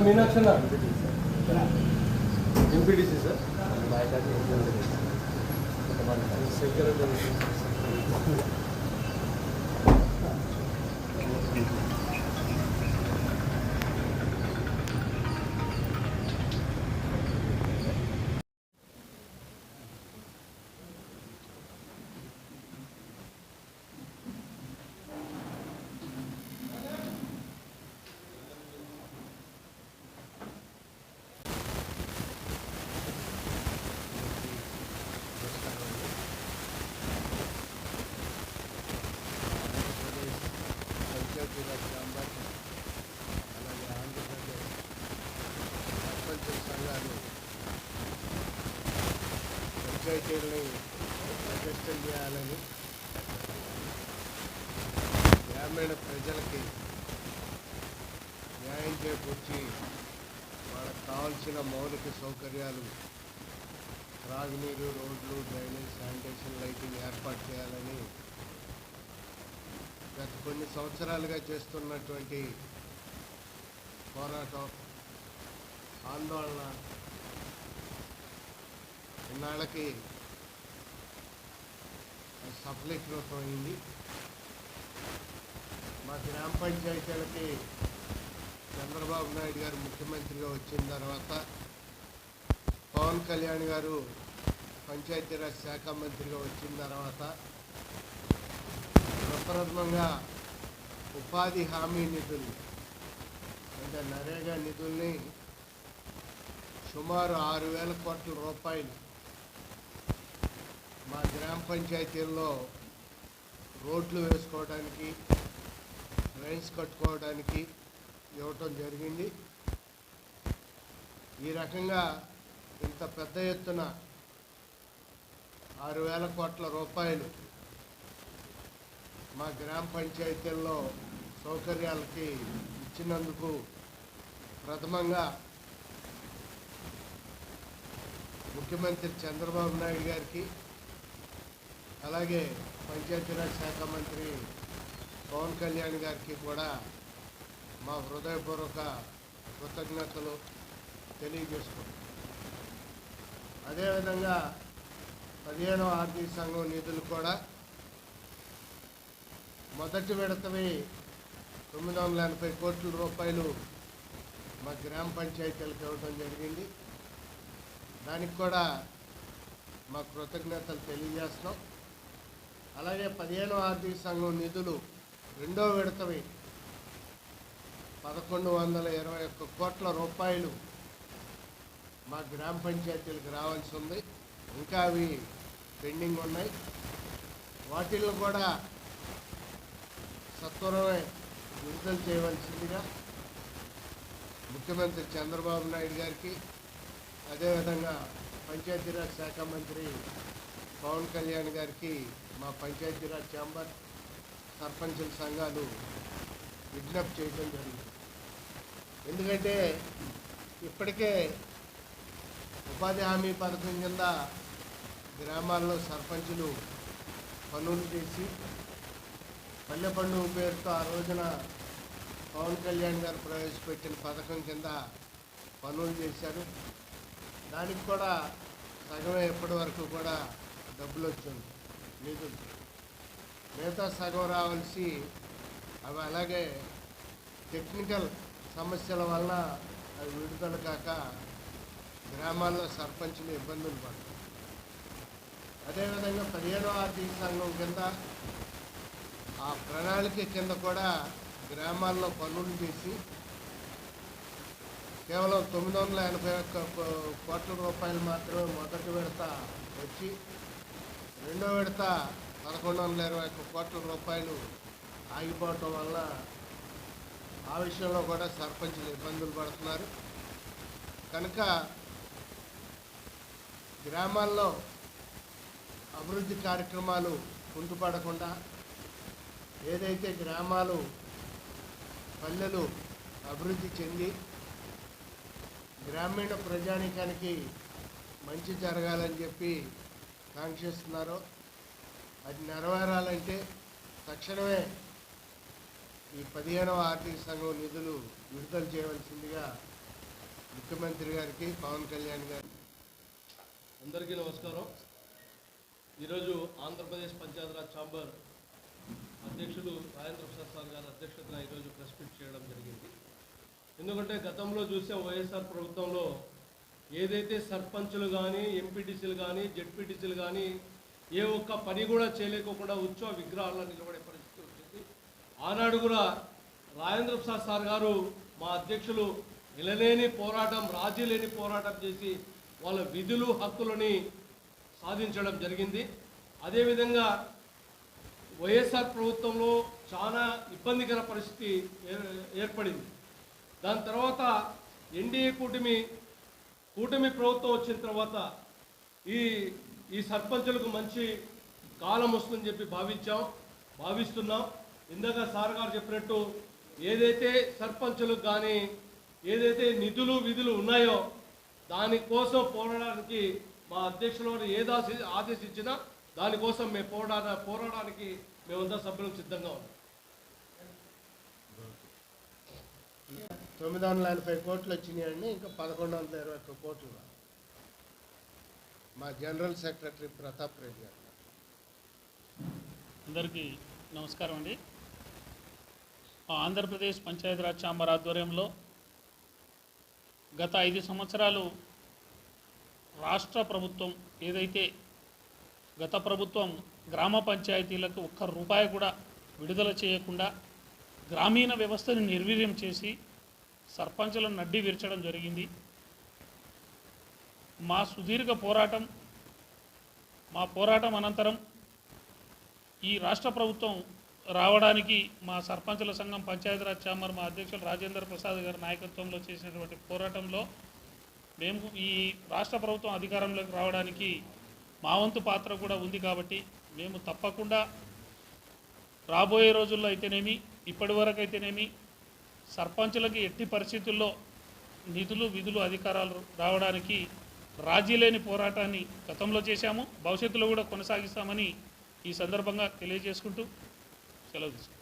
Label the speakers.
Speaker 1: Meenakshi MPTC sir?
Speaker 2: Panchayati Raj chamber అలాగే ఆంధ్రప్రదేశ్ సర్పంచ్ సంఘాలు పంచాయతీలని ప్రతిష్టం చేయాలని గ్రామీణ ప్రజలకి న్యాయం చేకూర్చి వాళ్ళకు కావాల్సిన మౌలిక సౌకర్యాలు త్రాగునీరు రోడ్లు డ్రైనేజ్ శానిటేషన్ లైటింగ్ ఏర్పాటు చేయాలని గత కొన్ని సంవత్సరాలుగా చేస్తున్నటువంటి పోరాటం ఆందోళన ఇన్నాళ్ళకి సఫలీకృతం అయింది మా గ్రామ పంచాయతీలకి చంద్రబాబు నాయుడు గారు ముఖ్యమంత్రిగా వచ్చిన తర్వాత పవన్ కళ్యాణ్ గారు పంచాయతీరాజ్ శాఖ మంత్రిగా వచ్చిన తర్వాత ప్రప్రథమంగా ఉపాధి హామీ నిధులు అంటే నరేగా నిధుల్ని సుమారు ఆరు వేల కోట్ల రూపాయలు మా గ్రామ పంచాయతీల్లో రోడ్లు వేసుకోవడానికి డ్రైన్స్ కట్టుకోవడానికి ఇవ్వటం జరిగింది. ఈ రకంగా ఇంత పెద్ద ఎత్తున ఆరు వేల కోట్ల రూపాయలు మా గ్రామ పంచాయతీల్లో సౌకర్యాలకి ఇచ్చినందుకు ప్రథమంగా ముఖ్యమంత్రి చంద్రబాబు నాయుడు గారికి అలాగే పంచాయతీరాజ్ శాఖ మంత్రి పవన్ కళ్యాణ్ గారికి కూడా మా హృదయపూర్వక కృతజ్ఞతలు తెలియజేసుకుంటాం అదేవిధంగా పదిహేనవ ఆర్థిక సంఘం నిధులు కూడా మొదటి విడతవి తొమ్మిది వందల ఎనభై కోట్ల రూపాయలు మా గ్రామ పంచాయతీలకు ఇవ్వడం జరిగింది. దానికి కూడా మా కృతజ్ఞతలు తెలియజేస్తున్నాం. అలాగే పదిహేను ఆర్థిక సంఘం నిధులు రెండో విడతవి. పదకొండు వందల ఇరవై ఒక్క కోట్ల రూపాయలు మా గ్రామ పంచాయతీలకు రావాల్సి ఉంది. ఇంకా అవి పెండింగ్ ఉన్నాయి. వాటిల్లో కూడా సత్వరమే విడుదల చేయవలసిందిగా ముఖ్యమంత్రి చంద్రబాబు నాయుడు గారికి అదేవిధంగా పంచాయతీరాజ్ శాఖ మంత్రి పవన్ కళ్యాణ్ గారికి మా పంచాయతీరాజ్ ఛాంబర్ సర్పంచుల సంఘాలు విజ్ఞప్తి చేయడం జరిగింది. ఎందుకంటే ఇప్పటికే ఉపాధి హామీ పథకం కింద గ్రామాల్లో సర్పంచులు పనులు చేసి పల్లె పండుగ పేరుతో ఆ రోజున పవన్ కళ్యాణ్ గారు ప్రవేశపెట్టిన పథకం కింద పనులు చేశారు. దానికి కూడా సగమే ఇప్పటి వరకు కూడా డబ్బులు వచ్చింది నిధులు మిగతా సగం రావాల్సి అవి అలాగే టెక్నికల్ సమస్యల వల్ల అవి విడుదల కాక గ్రామాల్లో సర్పంచులు ఇబ్బందులు పడతాయి అదేవిధంగా పదిహేనో ఆర్థిక సంఘం కింద ఆ ప్రణాళిక కింద కూడా గ్రామాల్లో పనులు చేసి కేవలం తొమ్మిది వందల ఎనభై ఒక్క కోట్ల రూపాయలు మాత్రమే మొదటి విడత వచ్చి రెండో విడత పదకొండు వందల ఇరవై ఒక్క కోట్ల రూపాయలు ఆగిపోవటం వల్ల ఆ విషయంలో కూడా సర్పంచులు ఇబ్బందులు పడుతున్నారు. కనుక గ్రామాల్లో అభివృద్ధి కార్యక్రమాలు కుంటుపడకుండా ఏదైతే గ్రామాలు పల్లెలు అభివృద్ధి చెంది గ్రామీణ ప్రజానీకానికి మంచి జరగాలని చెప్పి కాంక్షిస్తున్నారో అది నెరవేరాలంటే తక్షణమే ఈ పదిహేనవ ఆర్థిక సంఘం నిధులు విడుదల చేయవలసిందిగా ముఖ్యమంత్రి గారికి పవన్ కళ్యాణ్ గారికి.
Speaker 1: అందరికీ నమస్కారం. ఈరోజు ఆంధ్రప్రదేశ్ పంచాయతీరాజ్ ఛాంబర్ అధ్యక్షుడు రాజేంద్ర ప్రసాద్ సార్ గారి అధ్యక్షతన ఈరోజు ప్రెస్ మీట్ చేయడం జరిగింది. ఎందుకంటే గతంలో చూసే వైఎస్ఆర్ ప్రభుత్వంలో ఏదైతే సర్పంచులు కానీ ఎంపీటీసీలు కానీ జెడ్పీటీసీలు కానీ ఏ ఒక్క పని కూడా చేయలేకోకుండా ఉత్సవ విగ్రహాల్లో నిలబడే పరిస్థితి వచ్చింది. ఆనాడు కూడా రాజేంద్ర ప్రసాద్ సార్ గారు మా అధ్యక్షులు నిలలేని పోరాటం రాజీ లేని పోరాటం చేసి వాళ్ళ విధులు హక్కులని సాధించడం జరిగింది. అదేవిధంగా వైఎస్ఆర్ ప్రభుత్వంలో చాలా ఇబ్బందికర పరిస్థితి ఏర్పడింది. దాని తర్వాత ఎన్డీఏ కూటమి కూటమి ప్రభుత్వం వచ్చిన తర్వాత ఈ ఈ సర్పంచులకు మంచి కాలం వస్తుందని చెప్పి భావించాం భావిస్తున్నాం. ఇందాక సార్ గారు చెప్పినట్టు ఏదైతే సర్పంచులకు కానీ ఏదైతే నిధులు విధులు ఉన్నాయో దానికోసం పోరాడడానికి మా అధ్యక్షుల వారు ఆదేశించినా దానికోసం మేము పోరాడ పోరాడడానికి మేమంతా సభ్యులకు సిద్ధంగా ఉన్నాం.
Speaker 2: తొమ్మిది వందల ఎనభై కోట్లు వచ్చినాయండి ఇంకా పదకొండు వందల ఇరవై ఒక్క కోట్లు మా జనరల్ సెక్రటరీ ప్రతాప్ రెడ్డి గారు.
Speaker 3: అందరికీ నమస్కారం అండి. మా ఆంధ్రప్రదేశ్ పంచాయతీరాజ్ ఛాంబర్ ఆధ్వర్యంలో గత ఐదు సంవత్సరాలు రాష్ట్ర ప్రభుత్వం ఏదైతే గత ప్రభుత్వం గ్రామ పంచాయతీలకు ఒక్క రూపాయి కూడా విడుదల చేయకుండా గ్రామీణ వ్యవస్థను నిర్వీర్యం చేసి సర్పంచులను నడ్డి విరచడం జరిగింది. మా సుదీర్ఘ పోరాటం మా పోరాటం అనంతరం ఈ రాష్ట్ర ప్రభుత్వం రావడానికి మా సర్పంచుల సంఘం పంచాయతీరాజ్ ఛాంబర్ మా అధ్యక్షులు రాజేంద్ర ప్రసాద్ గారి నాయకత్వంలో చేసినటువంటి పోరాటంలో మేము ఈ రాష్ట్ర ప్రభుత్వం అధికారంలోకి రావడానికి మా వంతు పాత్ర కూడా ఉంది కాబట్టి మేము తప్పకుండా రాబోయే రోజుల్లో అయితేనేమి ఇప్పటి వరకు అయితేనేమి సర్పంచులకి ఎట్టి పరిస్థితుల్లో నిధులు విధులు అధికారాలు రావడానికి రాజీ లేని పోరాటాన్ని గతంలో చేశాము. భవిష్యత్తులో కూడా కొనసాగిస్తామని ఈ సందర్భంగా తెలియజేసుకుంటూ సెలవు తీసుకుంటాం